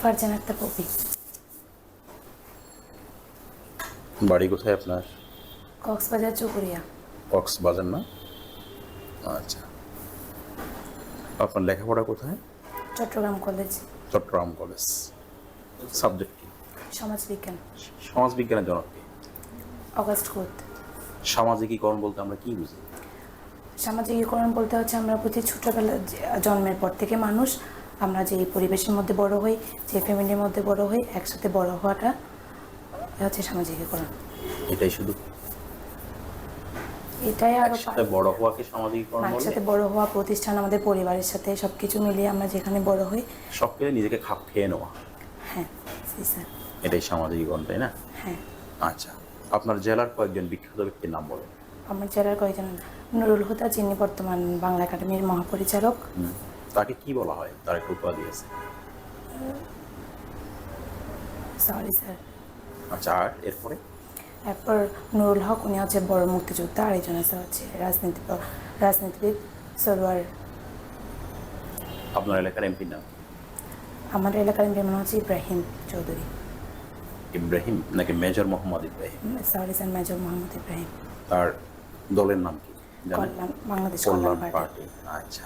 Farzan Akter poppy বাড়ি কোথায় আপনার? কক্সবাজার চুকুরিয়া কক্সবাজার না? আচ্ছা। আপনার লেখাপড়া কোথায়? Chittagong college. Chittagong college. Subject কি? সমাজবিজ্ঞান। সমাজবিজ্ঞানের জনক কি? অগাস্ট কোথ সামাজিকীকরণ বলতে আমরা কি বুঝি? সামাজিকীকরণ বলতে হচ্ছে আমরা প্রতি ছোটোবেলা জন্মের পর থেকে মানুষ আমরা যে পরিবেশের মধ্যে বড় হই যে ফ্যামিলির মধ্যে বড় হই একসাথে বড় হওয়াটা হচ্ছে সামাজিকীকরণ। এটাই শুধু? এটাই আরও একসাথে বড় হওয়াকে সামাজিকীকরণ বলে একসাথে বড় হওয়া প্রতিষ্ঠান আমাদের পরিবারের সাথে সব কিছু মিলিয়ে আমরা যেখানে বড় হই। সব কিছু নিজেকে খাপ খেয়ে নেওয়া। হ্যাঁ স্যার। এটাই সামাজিকীকরণ তাই না? হ্যাঁ। আচ্ছা আপনার জেলার কয়েকজন বিখ্যাত ব্যক্তির নাম বলুন। আমার জেলার কয়েকজন নুরুল হুদা যিনি বর্তমান বাংলা একাডেমির মহাপরিচালক। তাকে কি বলা হয়? তার একটা উপাধি আছে। সরি স্যার আচ্ছা আর এরপরে? এরপর নুরুল হক উনি হচ্ছে বড় মুক্তিযোদ্ধা আর একজন আছে হচ্ছে রাজনীতি রাজনীতিবিদ সরোয়ার। আপনার এলাকার নাম? আমার এলাকার যেমন হচ্ছে ইব্রাহিম চৌধুরী। ইব্রাহিম? নাকি major Mohammad Ibrahim? Sorry sir major Mohammad Ibrahim. তার দলের নাম কি? কল্যাণ বাংলাদেশ কল্যাণ পার্টি। আচ্ছা।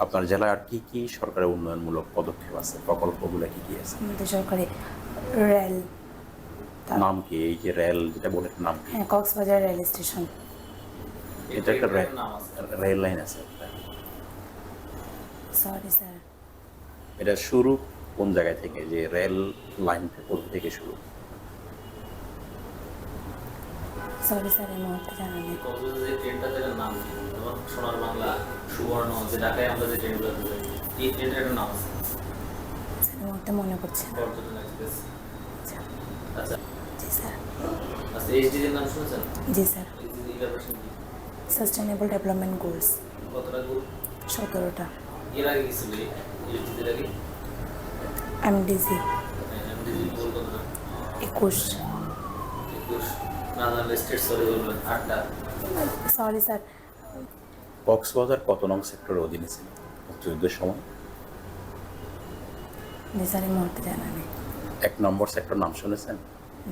আপনার জেলায় আর কি কি সরকারের উন্নয়নমূলক পদক্ষেপ আছে? প্রকল্পগুলো কি কি আছে? আমাদের সরকারি রেল নাম কি? এই যে রেল যেটা বলে নাম কি? হ্যাঁ কক্সবাজার রেল স্টেশন। এটা একটা রে- রেল লাইন আছে সরি স্যার এটা শুরু কোন জায়গা থেকে? যে রেল লাইন কোথা থেকে শুরু? সরি স্যার এই মুহূর্তে জানা নেই। কক্সবাজার যে ট্রেনটা যেটার নাম কি যেমন সোনার বাংলা সুবর্ণ যে ঢাকায় আমরা যে ট্রেনগুলোতে যাই এই ট্রেনটার একটা নাম আছে। স্যার এই মুহূর্তে মনে করছে না। পর্যটন এক্সপ্রেস। আচ্ছা। আচ্ছা। জি স্যার। আচ্ছা এইচডির নাম শুনেছেন? জি স্যার। সাস্টেনেবল ডেভেলপমেন্ট গোলস কতটা গ্রুপ সতেরোটা। এর আগে কি ছিল? আগে? এমডিজি এমডিজি গোল কতটা? একুশ। একুশ। না জানলে স্টেট সরি বলবেন আটটা সরি স্যার কক্সবাজার কত নং সেক্টরের অধীনে ছিল? মুক্তিযুদ্ধের সময়? জি স্যার এই মুহূর্তে জানা নেই। এক নম্বর সেক্টর নাম শুনেছেন?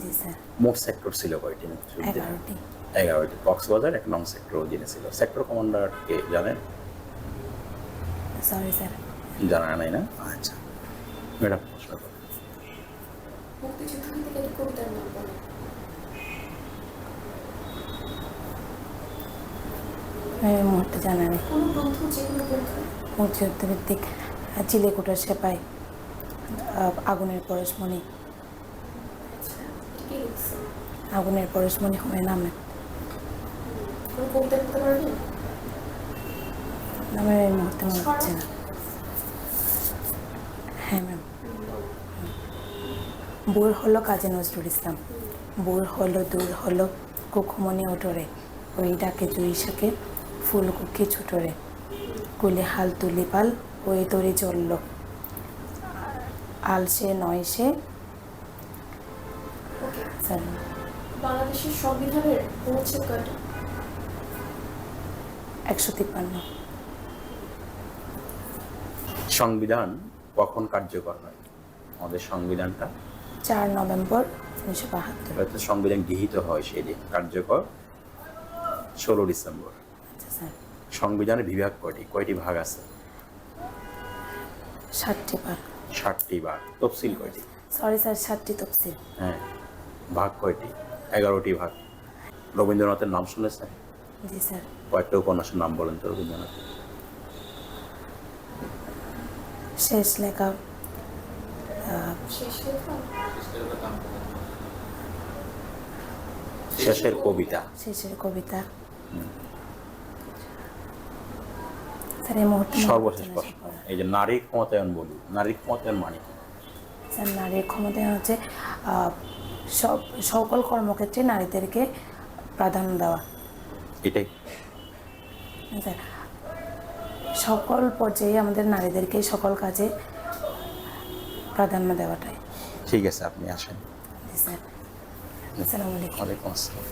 জি স্যার মোট সেক্টর ছিল কয়টি মুক্তিযুদ্ধে এগারোটি। এগারোটি। কক্সবাজার এক নং সেক্টর অধীনে ছিল। সেক্টর কমান্ডার কে জানেন? সরি স্যার জানা নাই না? আচ্ছা। ম্যাডাম প্রশ্ন করুন। মুক্তিযুদ্ধ থেকে কবিতার নাম বলে এই মুহূর্তে জানা নেই কোনো গ্রন্থ যে কোনো গ্রন্থ মুক্তিযুদ্ধ ভিত্তিক চিলেকুটার সেপাই আগুনের পরশমণি। আগুনের পরশমণি হয় নামে। নামের এই মুহূর্তে মনে হচ্ছে না। হ্যাঁ ম্যাম। বুর হলো কাজী নজরুল ইসলাম। বুর হলো, দূর হলো কুকুমনি ওটরে। ওই ডাকে জুই শাকে ফুল কুকি ছুটরে কুলে হাল তুলি পাল ওই তরি চলল। আল সে নয় সে। বাংলাদেশের সংবিধানের অনুচ্ছেদ কয়টা? একশো তিপ্পান্ন। সংবিধান কখন কার্যকর হয়? আমাদের সংবিধানটা? চার নভেম্বর উনিশশো বাহাত্তর। সংবিধান গৃহীত হয় সেই দিন কার্যকর ষোলো ডিসেম্বর। সংবিধানের বিভাগ কয়টি? কয়টি ভাগ আছে? ষাটটি বার ষাটটি ভাগ। তফসিল কয়টি? সরি স্যার ষাটটি তফসিল। হ্যাঁ। ভাগ কয়টি? এগারোটি ভাগ। রবীন্দ্রনাথের নাম শুনেছেন? জি স্যার। কয়েকটা উপন্যাসের নাম বলেন তো রবীন্দ্রনাথ। শেষ লেখা। শেষের কবিতা। শেষের কবিতা। স্যার এই মুহূর্তে সর্বশেষ প্রশ্ন। এই যে নারী ক্ষমতায়ন বলি নারী ক্ষমতায়ন মানে কি? স্যার নারীর ক্ষমতায়ন হচ্ছে সব সকল কর্মক্ষেত্রে নারীদেরকে প্রাধান্য দেওয়া। এটাই। স্যার সকল পর্যায়ে আমাদের নারীদেরকে সকল কাজে প্রাধান্য দেওয়াটাই। ঠিক আছে আপনি আসেন। স্যার। আসসালামু আলাইকুম। আসসালাম।